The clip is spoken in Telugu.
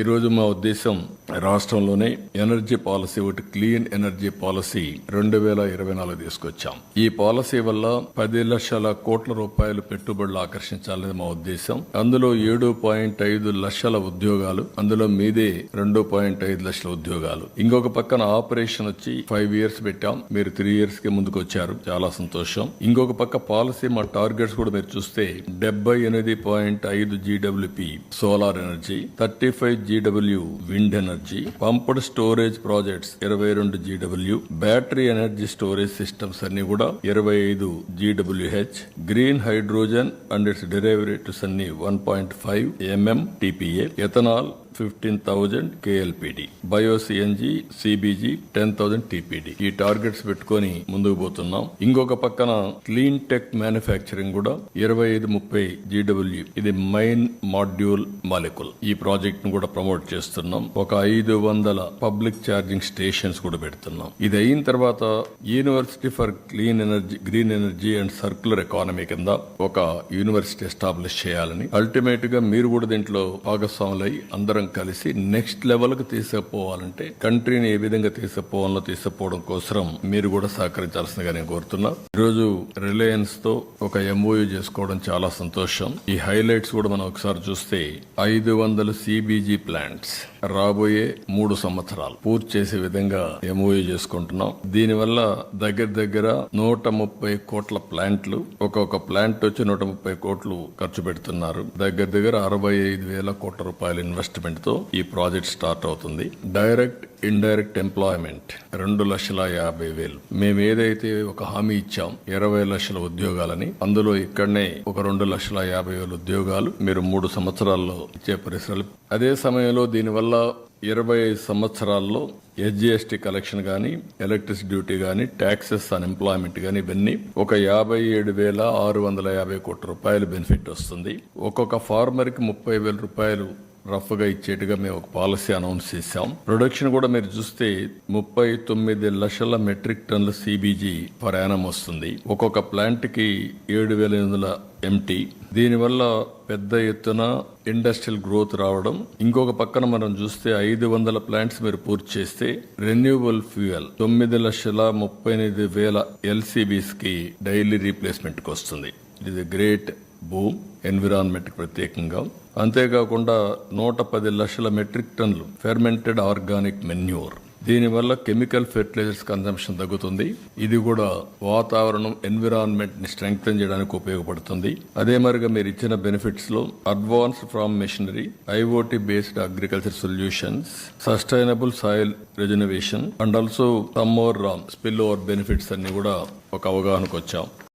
ఈరోజు మా ఉద్దేశం రాష్ట్రంలోనే ఎనర్జీ పాలసీ ఒకటి క్లీన్ ఎనర్జీ పాలసీ రెండు వేల ఇరవై నాలుగు తీసుకొచ్చాం. ఈ పాలసీ వల్ల పది లక్షల కోట్ల రూపాయలు పెట్టుబడులు ఆకర్షించాలని మా ఉద్దేశం. అందులో ఏడు పాయింట్ ఐదు లక్షల ఉద్యోగాలు అందులో మీదే రెండు పాయింట్ ఐదు లక్షల ఉద్యోగాలు. ఇంకొక పక్కన ఆపరేషన్ వచ్చి ఫైవ్ ఇయర్స్ పెట్టాం. మీరు త్రీ ఇయర్స్కి ముందుకు వచ్చారు చాలా సంతోషం. ఇంకొక పక్క పాలసీ మా టార్గెట్స్ కూడా మీరు చూస్తే డెబ్బై ఎనిమిది పాయింట్ ఐదు జీడబ్ల్యూపి solar energy thirty five GW wind energy pumped storage projects ఇరవై రెండు GW battery energy storage systems అన్ని కూడా ఇరవై ఐదు జీడబ్ల్యూహెచ్ green hydrogen and its derivatives అన్ని one point five MM TPA ethanol fifteen thousand KLPD bio CNG CBG ten thousand TPD ఈ టార్గెట్స్ పెట్టుకొని ముందుకు పోతున్నాం. ఇంకొక పక్కన క్లీన్ టెక్ మ్యానుఫ్యాక్చరింగ్ కూడా ఇరవై ఐదు ముప్పై జీడబ్ల్యూ. ఇది మైన్ మాడ్యూల్ మాలికుల్ ఈ ప్రాజెక్ట్ను కూడా ప్రమోట్ చేస్తున్నాం. ఒక ఐదు వందల పబ్లిక్ ఛార్జింగ్ స్టేషన్స్ కూడా పెడుతున్నాం. ఇది అయిన తర్వాత university for clean energy green energy and circular economy కింద ఒక యూనివర్సిటీ ఎస్టాబ్లిష్ చేయాలని. అల్టిమేట్గా మీరు కూడా దీంట్లో భాగస్వాములై అందరం కలిసి నెక్స్ట్ లెవెల్కు తీసుకుపోవాలంటే కంట్రీని ఏ విధంగా తీసుకుపోవాలో తీసుకుపోవడం కోసం మీరు కూడా సహకరించాల్సిందిగా నేను కోరుతున్నా. ఈరోజు రిలయన్స్తో ఒక ఎంఓయూ చేసుకోవడం చాలా సంతోషం. ఈ హైలైట్స్ కూడా మనం ఒకసారి చూస్తే ఐదు వందల సిబిజీ ప్లాంట్స్ రాబోయే మూడు సంవత్సరాలు పూర్తి చేసే విధంగా ఎంఓయూ చేసుకుంటున్నాం. దీనివల్ల దగ్గర దగ్గర నూట ముప్పై కోట్ల ప్లాంట్లు ఒక్కొక్క ప్లాంట్ వచ్చి నూట ముప్పై కోట్లు ఖర్చు పెడుతున్నారు. దగ్గర దగ్గర అరవై ఐదు వేల కోట్ల రూపాయలు ఇన్వెస్ట్మెంట్ తో ఈ ప్రాజెక్ట్ స్టార్ట్ అవుతుంది. డైరెక్ట్ ఇండైరెక్ట్ ఎంప్లాయ్మెంట్ రెండు లక్షల యాభై వేలు. మేము ఏదైతే ఒక హామీ ఇచ్చాం ఇరవై లక్షల ఉద్యోగాలని అందులో ఇక్కడనే ఒక రెండు లక్షల యాభై వేల ఉద్యోగాలు మీరు మూడు సంవత్సరాల్లో ఇచ్చే పరిశ్రమలు అదే సమయంలో దీనివల్ల ఇరవై ఐదు సంవత్సరాల్లో ఎస్జిఎస్టీ కలెక్షన్ కానీ ఎలక్ట్రిసిటీ డ్యూటీ కానీ ట్యాక్సెస్ అన్ఎంప్లాయ్మెంట్ కానీ ఇవన్నీ ఒక యాభై ఏడు వేల ఆరు వందల యాభై కోట్ల రూపాయలు బెనిఫిట్ వస్తుంది. ఒక్కొక్క ఫార్మర్కి ముప్పై వేల రూపాయలు రఫ్గా ఇచ్చేట్టుగా మేము ఒక పాలసీ అనౌన్స్ చేశాం. ప్రొడక్షన్ కూడా మీరు చూస్తే ముప్పై తొమ్మిది లక్షల మెట్రిక్ టన్నుల సిబిజీ ప్రయాణం వస్తుంది. ఒక్కొక్క ప్లాంట్కి ఏడు వేల ఎనిమిది వందల ఎంటీ దీనివల్ల పెద్ద ఎత్తున ఇండస్ట్రియల్ గ్రోత్ రావడం. ఇంకొక పక్కన మనం చూస్తే ఐదు వందల ప్లాంట్స్ మీరు పూర్తి చేస్తే రెన్యూవబుల్ ఫ్యూయల్ తొమ్మిది లక్షల ముప్పై ఎనిమిది వేల ఎల్సీబీస్కి డైలీ రీప్లేస్మెంట్కి వస్తుంది. It is great boon environment ప్రత్యేకంగా. అంతేకాకుండా నూట పది లక్షల మెట్రిక్ టన్లు ఫెర్మెంటెడ్ ఆర్గానిక్ మెన్యూర్. దీనివల్ల కెమికల్ ఫెర్టిలైజర్స్ కన్సంప్షన్ తగ్గుతుంది. ఇది కూడా వాతావరణం ఎన్విరాన్మెంట్ని స్ట్రెంగ్తన్ చేయడానికి ఉపయోగపడుతుంది. అదే మరిగా మీరు ఇచ్చిన బెనిఫిట్స్లో advance farm machinery IoT based agriculture solutions sustainable soil rejuvenation and also some ram spill over benefits అన్ని కూడా ఒక అవగాహనకు వచ్చాం